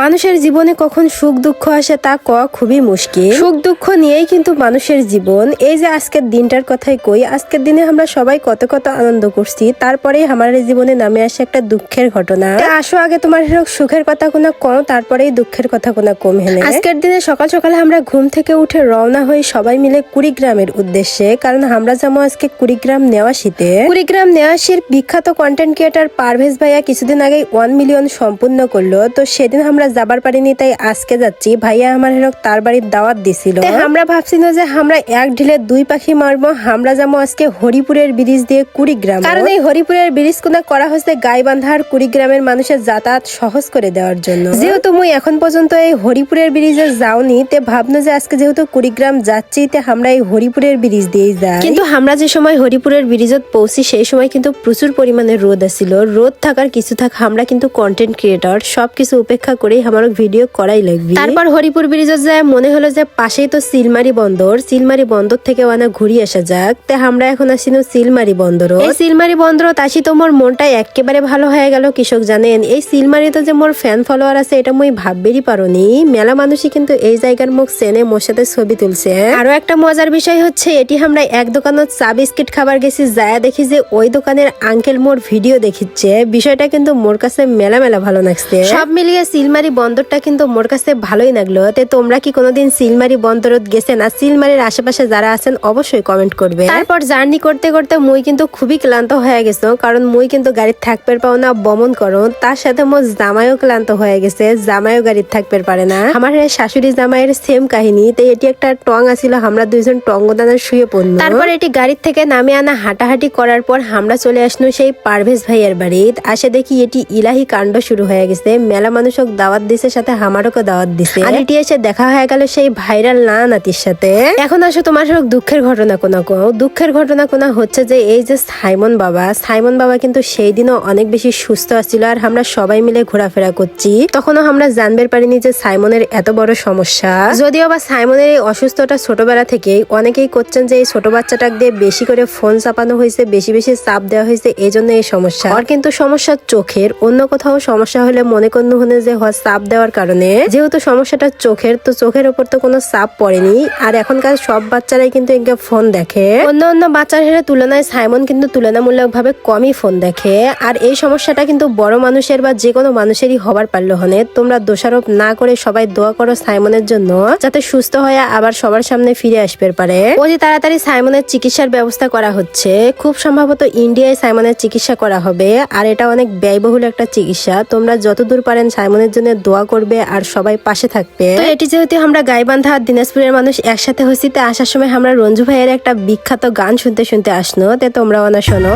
মানুষের জীবনে কখন সুখ দুঃখ আসে তা কওয়া খুবই মুশকিল। সুখ দুঃখ নিয়েই কিন্তু মানুষের জীবন। এই যে আজকের দিনটার কথাই কই, আজকের দিনে আমরা সবাই কত কত আনন্দ করছি, তারপরেই আমার জীবনে নামে আসে একটা দুঃখের ঘটনা। আসো আগে তোমার সুখের কথা কোনো কম তারপরেই দুঃখের কথা কোনো কম হেনে আজকের দিনে সকাল সকালে আমরা ঘুম থেকে উঠে রওনা হই সবাই মিলে কুড়িগ্রামের উদ্দেশ্যে, কারণ আমরা যাব আজকে কুড়িগ্রাম নেওয়াশিতে। কুড়িগ্রাম নেওয়াশির বিখ্যাত কন্টেন্ট ক্রিয়েটার পারভেজ ভাইয়া কিছুদিন আগে ওয়ান মিলিয়ন সম্পূর্ণ করল, তো সেদিন আমরা যাবার পারিনি তাই আজকে যাচ্ছি। ভাইয়া আমার হেরক তার বাড়ির দাওয়াত দিছিল। আমরা ভাবছি না যে আমরা এক ঢিলে দুই পাখি মারবো আমরা যাব আজকে হরিপুরের ব্রিজ দিয়ে কুড়িগ্রাম। কারণ এই হরিপুরের ব্রিজ কোনা করা হয়েছে গাইবান্ধা আর কুড়িগ্রামের মানুষের যাতায়াত সহজ করে দেওয়ার জন্য। যেহেতু মুই এখন পর্যন্ত এই হরিপুরের ব্রিজে যাওনি তে ভাবনো যে আজকে যেহেতু কুড়িগ্রাম যাচ্ছি তে আমরা এই হরিপুরের ব্রিজ দিয়েই যাই। কিন্তু আমরা যে সময় হরিপুরের ব্রিজত পৌঁছি সেই সময় কিন্তু প্রচুর পরিমাণে রোদ আছিল। রোদ থাকার কিছু থাক আমরা কিন্তু কন্টেন্ট ক্রিয়েটর সবকিছু উপেক্ষা করেই আমার ভিডিও করাই লাগবে। তারপর হরিপুর ব্রিজত যায় মনে হলো যে পাশেই তো সিলমারি বন্দর সিলমারি বন্দর থেকে ওনা ঘুরি আসা যাক। তে আমরা এখন আসিনো সিলমারি বন্দর এই সিলমারি বন্দরত আসি তো মোর মনটা একেবারে ভালো হয়ে গেল কৃষক জানেন। এই সিলমারিতে যে মোর ফ্যান ফলোয়ার আছে এটা মুই ভাববেরই পারোনি। মেলা মানুষই কিন্তু এই জায়গার মুখ চেনে মোর সাথে ছবি তুলছে। আরও একটা মজার বিষয় হচ্ছে এটি আমরা এক দোকানত চা বিস্কিট খাবার গেছি যায় দেখি যে ওই দোকানের আঙ্কেল মোর ভিডিও দেখিচ্ছে। বিষয়টা কিন্তু মোর কাছে মেলা মেলা ভালো লাগছে। সব মিলিয়ে সিলমারি বন্দরটা কিন্তু মোর কাছে ভালোই লাগল। তে তোমরা কি কোনোদিন সিলমারি বন্দরত গেছেন? আর সিলমারির আশেপাশে যারা আছেন, অবশ্যই কমেন্ট করবে। তারপর জার্নি করতে করতে মুই কিন্তু খুবই ক্লান্ত হয়ে গেছো, কারণ মুই কিন্তু গাড়ির থাকবে পাও না বমন করো। তার সাথে মোর জামাইও ক্লান্ত হয়ে গেছে, জামাইও গাড়ির থাকবে পারে না। আমার শাশুড়ি জামাইয়ের সেম কাহিনী, তো এটি একটা টং আছিল, আমরা দুইজন টঙ্গদানের শুয়ে পড়ল। তারপর এটি গাড়ির থেকে নামে আনা হাঁটাহাঁটি করার পর আমরা চলে আসলো সেই পারভেজ ভাইয়ের বাড়ি আসে দেখি এটি ইলাহি কাণ্ড শুরু হয়ে গেছে, মেলা মানুষক দাওয়াত দিছে, সাথে আমারও দাওয়াত দিছে। আর এটি এসে দেখা হয়ে গেল সেই ভাইরাল না নাতির সাথে। এখন আসো তোমার সব দুঃখের ঘটনা কোনো কো দুঃখের ঘটনা কোনো হচ্ছে যে, এই যে সাইমন বাবা সাইমন বাবা কিন্তু সেই দিনও অনেক বেশি সুস্থ আছিল আর আমরা সবাই মিলে ঘোরাফেরা করছি। তখনও আমরা জানবার পারিনি যে সাইমনের এত বড় সমস্যা। যদিও বা সাইমনের এই অসুস্থতা ছোটবেলা থেকেই অনেকেই করছেন যে, এই ছোট বাচ্চাটাক দিয়ে বেশি করে ফোন চাপানো হয়েছে, বেশি বেশি চাপ দেওয়া হয়েছে, এই জন্য এই সমস্যা। আর কিন্তু সমস্যা চোখের। অন্য কোথাও সমস্যা হলে মনে করুন হনে যে হয় চাপ দেওয়ার কারণে। যেহেতু সমস্যাটা চোখের, তো চোখের উপর তো কোনো চাপ পড়েনি। আর এখনকার সব বাচ্চারাই কিন্তু ফোন দেখে। অন্য অন্য বাচ্চার হেরে তুলনায় সাইমন কিন্তু তুলনামূলক ভাবে কমই ফোন দেখে। আর এই সমস্যাটা কিন্তু বড় মানুষের বা যে কোনো মানুষেরই হবার পারল হনে। তোমরা দোষারোপ না করে সবাই দোয়া করো সাইমনের জন্য, যাতে সুস্থ হয়ে আবার সবার সামনে ফিরে আসবে পারে। অতি তাড়াতাড়ি সাইমনের চিকিৎসার ব্যবস্থা করা হচ্ছে। খুব সম্ভবত ইন্ডিয়ায় সাইমনের চিকিৎসা করা হবে। আর এটা অনেক ব্যয়বহুল একটা চিকিৎসা। তোমরা যতদূর পারেন সাইমনের জন্য দোয়া করবে আর সবাই পাশে থাকবে। তো এটি যেহেতু আমরা গাইবান্ধা আর দিনাজপুরের মানুষ একসাথে হয়েছি তো আসার সময় আমরা রঞ্জু ভাইয়ের একটা বিখ্যাত গান শুনতে শুনতে আসলো তে তোমরা ওনা শোনো।